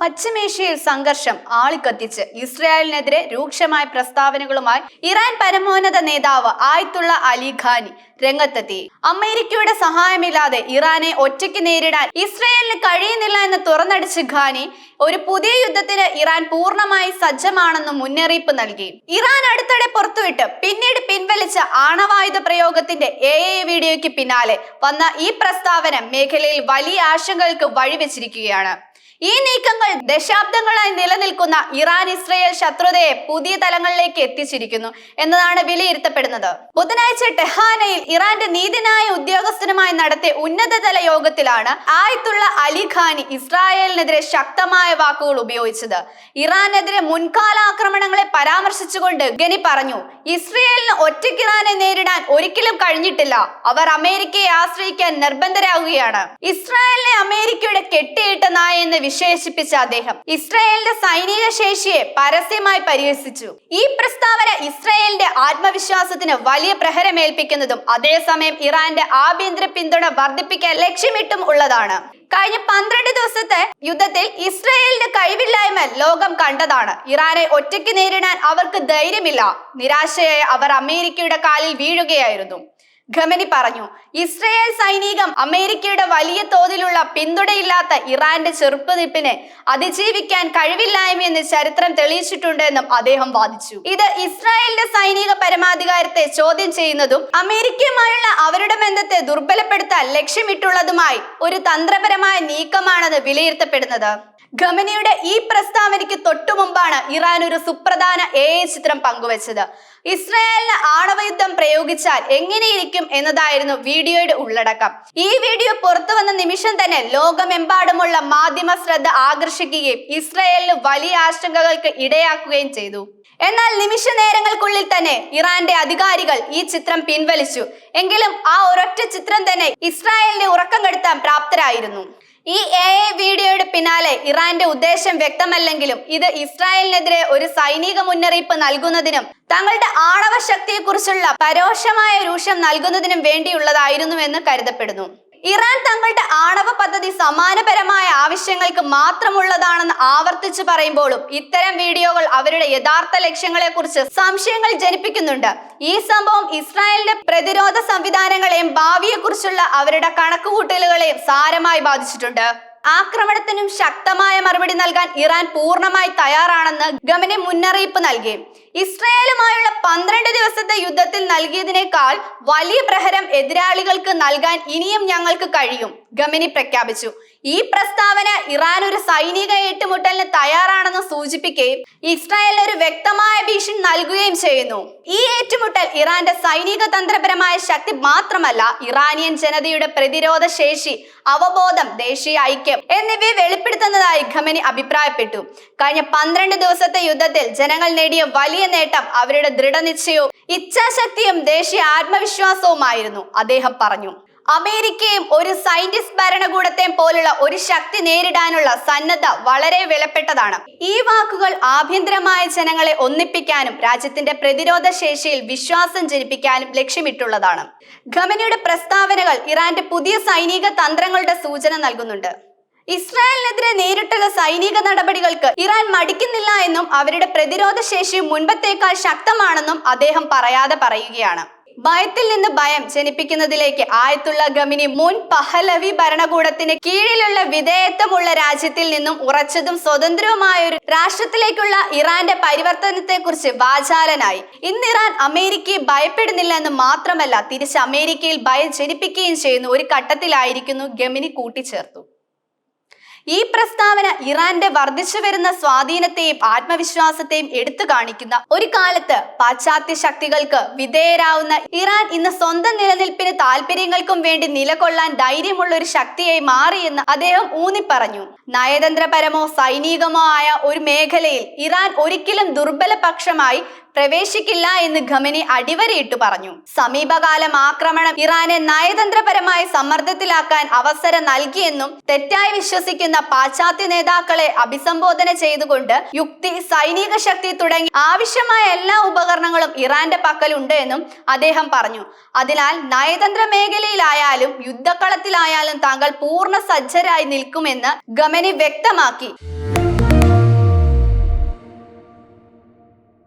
പശ്ചിമേഷ്യയിൽ സംഘർഷം ആളിക്കത്തിച്ച് ഇസ്രായേലിനെതിരെ രൂക്ഷമായ പ്രസ്താവനകളുമായി ഇറാൻ പരമോന്നത നേതാവ് ആയത്തുള്ള അലി ഖാനി രംഗത്തെത്തി. അമേരിക്കയുടെ സഹായമില്ലാതെ ഇറാനെ ഒറ്റയ്ക്ക് നേരിടാൻ ഇസ്രായേലിന് കഴിയുന്നില്ല എന്ന് തുറന്നടിച്ച് ഖാനി ഒരു പുതിയ യുദ്ധത്തിന് ഇറാൻ പൂർണമായി സജ്ജമാണെന്ന് മുന്നറിയിപ്പ് നൽകി. ഇറാൻ അടുത്തിടെ പുറത്തുവിട്ട് പിന്നീട് പിൻവലിച്ച ആണവായുധ പ്രയോഗത്തിന്റെ എ എ വീഡിയോയ്ക്ക് പിന്നാലെ വന്ന ഈ പ്രസ്താവന മേഖലയിൽ വലിയ ആശങ്കകൾക്ക് വഴിവെച്ചിരിക്കുകയാണ്. ഈ നീക്കങ്ങൾ ദശാബ്ദങ്ങളായി നിലനിൽക്കുന്ന ഇറാൻ ഇസ്രയേൽ ശത്രുതയെ പുതിയ തലങ്ങളിലേക്ക് എത്തിച്ചിരിക്കുന്നു എന്നതാണ് വിലയിരുത്തപ്പെടുന്നത്. ബുധനാഴ്ച ടെഹാനയിൽ ഇറാന്റെ നീതിന്യായ ഉദ്യോഗസ്ഥനുമായി നടത്തിയ ഉന്നതതല യോഗത്തിലാണ് ആയത്തുള്ള അലി ഖാനി ഇസ്രായേലിനെതിരെ ശക്തമായ വാക്കുകൾ ഉപയോഗിച്ചത്. ഇറാനെതിരെ മുൻകാല ആക്രമണങ്ങളെ പരാമർശിച്ചുകൊണ്ട് ഗനി പറഞ്ഞു ഇസ്രയേലിന് ഒറ്റയ്ക്ക് ഇറാനെ നേരിടാൻ ഒരിക്കലും കഴിഞ്ഞിട്ടില്ല. അവർ അമേരിക്കയെ ആശ്രയിക്കാൻ നിർബന്ധരാകുകയാണ്. ഇസ്രായേലിനെ അമേരിക്കയുടെ കെട്ടിയിട്ട നായ എന്ന് വിശേഷിപ്പിച്ച അദ്ദേഹം ഇസ്രായേലിന്റെ സൈനിക ശേഷിയെ പരസ്യമായി പരിഹസിച്ചു. ഈ പ്രസ്താവന ഇസ്രായേലിന്റെ ആത്മവിശ്വാസത്തിന് വലിയ പ്രഹരമേൽപ്പിക്കുന്നതും അതേസമയം ഇറാന്റെ ആഭ്യന്തര പിന്തുണ വർദ്ധിപ്പിക്കാൻ ലക്ഷ്യമിട്ടും ഉള്ളതാണ്. കഴിഞ്ഞ പന്ത്രണ്ട് ദിവസത്തെ യുദ്ധത്തിൽ ഇസ്രായേലിന്റെ കഴിവില്ലായ്മ ലോകം കണ്ടതാണ്. ഇറാനെ ഒറ്റയ്ക്ക് നേരിടാൻ അവർക്ക് ധൈര്യമില്ല. നിരാശയായ അവർ അമേരിക്കയുടെ കാലിൽ വീഴുകയായിരുന്നു. ഖമനി പറഞ്ഞു ഇസ്രയേൽ സൈനികം അമേരിക്കയുടെ വലിയ തോതിലുള്ള പിന്തുണയില്ലാത്ത ഇറാന്റെ ചെറുപ്പനിപ്പിനെ അതിജീവിക്കാൻ കഴിവില്ലായ്മയെന്ന് ചരിത്രം തെളിയിച്ചിട്ടുണ്ടെന്നും അദ്ദേഹം വാദിച്ചു. ഇത് ഇസ്രായേലിന്റെ സൈനിക പരമാധികാരത്തെ ചോദ്യം ചെയ്യുന്നതും അമേരിക്കയുമായുള്ള അവരുടെ ബന്ധത്തെ ദുർബലപ്പെടുത്താൻ ലക്ഷ്യമിട്ടുള്ളതുമായി ഒരു തന്ത്രപരമായ നീക്കമാണെന്ന് വിലയിരുത്തപ്പെടുന്നത്. ഖമനിയുടെ ഈ പ്രസ്താവനയ്ക്ക് തൊട്ടു മുമ്പാണ് ഇറാൻ ഒരു സുപ്രധാന എ ചിത്രം പങ്കുവച്ചത്. ഇസ്രായേലിന് ആണവയുദ്ധം പ്രയോഗിച്ചാൽ എങ്ങനെയിരിക്കും എന്നതായിരുന്നു വീഡിയോയുടെ ഉള്ളടക്കം. ഈ വീഡിയോ പുറത്തു വന്ന നിമിഷം തന്നെ ലോകമെമ്പാടുമുള്ള മാധ്യമ ശ്രദ്ധ ആകർഷിക്കുകയും ഇസ്രായേലിന് വലിയ ആശങ്കകൾക്ക് ഇടയാക്കുകയും ചെയ്തു. എന്നാൽ നിമിഷ നേരങ്ങൾക്കുള്ളിൽ തന്നെ ഇറാന്റെ അധികാരികൾ ഈ ചിത്രം പിൻവലിച്ചു. എങ്കിലും ആ ഒരൊറ്റ ചിത്രം തന്നെ ഇസ്രായേലിനെ ഉറക്കം കെടുത്താൻ പ്രാപ്തരായിരുന്നു. ഈ എ വീഡിയോയുടെ പിന്നാലെ ഇറാന്റെ ഉദ്ദേശം വ്യക്തമല്ലെങ്കിലും ഇത് ഇസ്രായേലിനെതിരെ ഒരു സൈനിക മുന്നറിയിപ്പ് നൽകുന്നതിനും തങ്ങളുടെ ആണവ ശക്തിയെക്കുറിച്ചുള്ള പരോക്ഷമായ രൂക്ഷം നൽകുന്നതിനും വേണ്ടിയുള്ളതായിരുന്നുവെന്ന് കരുതപ്പെടുന്നു. ഇറാൻ തങ്ങളുടെ ആണവ പദ്ധതി സമാനപരമായ ആവശ്യങ്ങൾക്ക് മാത്രമുള്ളതാണെന്ന് ആവർത്തിച്ചു പറയുമ്പോഴും ഇത്തരം വീഡിയോകൾ അവരുടെ യഥാർത്ഥ ലക്ഷ്യങ്ങളെക്കുറിച്ച് സംശയങ്ങൾ ജനിപ്പിക്കുന്നുണ്ട്. ഈ സംഭവം ഇസ്രായേലിന്റെ പ്രതിരോധ സംവിധാനങ്ങളെയും ഭാവിയെക്കുറിച്ചുള്ള അവരുടെ കണക്കുകൂട്ടലുകളെയും സാരമായി ബാധിച്ചിട്ടുണ്ട്. ആക്രമണത്തിനും ശക്തമായ മറുപടി നൽകാൻ ഇറാൻ പൂർണമായി തയ്യാറാണെന്ന് ഗമനെ മുന്നറിയിപ്പ് നൽകി. ഇസ്രായേലുമായുള്ള പന്ത്രണ്ട് ദിവസത്തെ യുദ്ധത്തിൽ നൽകിയതിനേക്കാൾ വലിയ പ്രഹരം എതിരാളികൾക്ക് നൽകാൻ ഇനിയും ഞങ്ങൾക്ക് കഴിയും. ഗമനി പ്രഖ്യാപിച്ചു. ഈ പ്രസ്താവന ഇറാൻ ഒരു സൈനിക ഏറ്റുമുട്ടലിന് തയ്യാറാണെന്ന് സൂചിപ്പിക്കുകയും ഇസ്രായേലിന് ഒരു വ്യക്തമായ ഭീഷണി നൽകുകയും ചെയ്യുന്നു. ഈ ഏറ്റുമുട്ടൽ ഇറാന്റെ സൈനിക തന്ത്രപരമായ ശക്തി മാത്രമല്ല ഇറാനിയൻ ജനതയുടെ പ്രതിരോധ ശേഷി അവബോധം ദേശീയ ഐക്യം എന്നിവയെ വെളിപ്പെടുത്തുന്നതായി ഖമനി അഭിപ്രായപ്പെട്ടു. കഴിഞ്ഞ പന്ത്രണ്ട് ദിവസത്തെ യുദ്ധത്തിൽ ജനങ്ങൾ നേടിയ വലിയ നേട്ടം അവരുടെ ദൃഢനിശ്ചയവും ഇച്ഛാശക്തിയും ദേശീയ ആത്മവിശ്വാസവുമായിരുന്നു അദ്ദേഹം പറഞ്ഞു. അമേരിക്കയും ഒരു സയന്റിസ്റ്റ് ഭരണകൂടത്തെയും പോലുള്ള ഒരു ശക്തി നേരിടാനുള്ള സന്നദ്ധ വളരെ വിലപ്പെട്ടതാണ്. ഈ വാക്കുകൾ ആഭ്യന്തരമായ ജനങ്ങളെ ഒന്നിപ്പിക്കാനും രാജ്യത്തിന്റെ പ്രതിരോധ ശേഷിയിൽ വിശ്വാസം ജനിപ്പിക്കാനും ലക്ഷ്യമിട്ടുള്ളതാണ്. ഖമനിയുടെ പ്രസ്താവനകൾ ഇറാന്റെ പുതിയ സൈനിക തന്ത്രങ്ങളുടെ സൂചന നൽകുന്നുണ്ട്. ഇസ്രായേലിനെതിരെ നേരിട്ടുള്ള സൈനിക നടപടികൾക്ക് ഇറാൻ മടിക്കുന്നില്ല എന്നും അവരുടെ പ്രതിരോധ ശേഷി മുൻപത്തേക്കാൾ ശക്തമാണെന്നും അദ്ദേഹം പറയാതെ പറയുകയാണ്. ഭയത്തിൽ നിന്ന് ഭയം ജനിപ്പിക്കുന്നതിലേക്ക് ആയത്തുള്ള ഗമിനി മുൻ പഹലവി ഭരണകൂടത്തിന് കീഴിലുള്ള വിധേയത്വമുള്ള രാജ്യത്തിൽ നിന്നും ഉറച്ചതും സ്വതന്ത്രവുമായ ഒരു രാഷ്ട്രത്തിലേക്കുള്ള ഇറാന്റെ പരിവർത്തനത്തെക്കുറിച്ച് വാചാലനായി. ഇന്ന് ഇറാൻ അമേരിക്കയെ ഭയപ്പെടുന്നില്ല എന്ന് മാത്രമല്ല തിരിച്ച് അമേരിക്കയിൽ ഭയം ജനിപ്പിക്കുകയും ചെയ്യുന്ന ഒരു ഘട്ടത്തിലായിരിക്കുന്നു ഗമിനി കൂട്ടിച്ചേർത്തു. ഈ പ്രസ്താവന ഇറാന്റെ വർദ്ധിച്ചു വരുന്ന സ്വാധീനത്തെയും ആത്മവിശ്വാസത്തെയും എടുത്തു കാണിക്കുന്ന ഒരു കാലത്ത് പാശ്ചാത്യ ശക്തികൾക്ക് വിധേയരാവുന്ന ഇറാൻ ഇന്ന് സ്വന്തം നിലനിൽപ്പിന് താല്പര്യങ്ങൾക്കും വേണ്ടി നിലകൊള്ളാൻ ധൈര്യമുള്ള ഒരു ശക്തിയായി മാറിയെന്ന് അദ്ദേഹം ഊന്നിപ്പറഞ്ഞു. നയതന്ത്രപരമോ സൈനികമോ ആയ ഒരു മേഖലയിൽ ഇറാൻ ഒരിക്കലും ദുർബല പക്ഷമായി പ്രവേശിക്കില്ല എന്ന് ഖമനി അടിവരയിട്ട് പറഞ്ഞു. സമീപകാലം ആക്രമണം ഇറാനെ നയതന്ത്രപരമായ സമ്മർദ്ദത്തിലാക്കാൻ അവസരം നൽകിയെന്നും തെറ്റായി വിശ്വസിക്കുന്ന പാശ്ചാത്യ നേതാക്കളെ അഭിസംബോധന ചെയ്തുകൊണ്ട് യുക്തി സൈനിക ശക്തി തുടങ്ങി ആവശ്യമായ എല്ലാ ഉപകരണങ്ങളും ഇറാന്റെ പക്കലുണ്ട് എന്നും അദ്ദേഹം പറഞ്ഞു. അതിനാൽ നയതന്ത്ര മേഖലയിലായാലും യുദ്ധക്കളത്തിലായാലും താങ്കൾ പൂർണ സജ്ജരായി നിൽക്കുമെന്ന് ഗമനി വ്യക്തമാക്കി.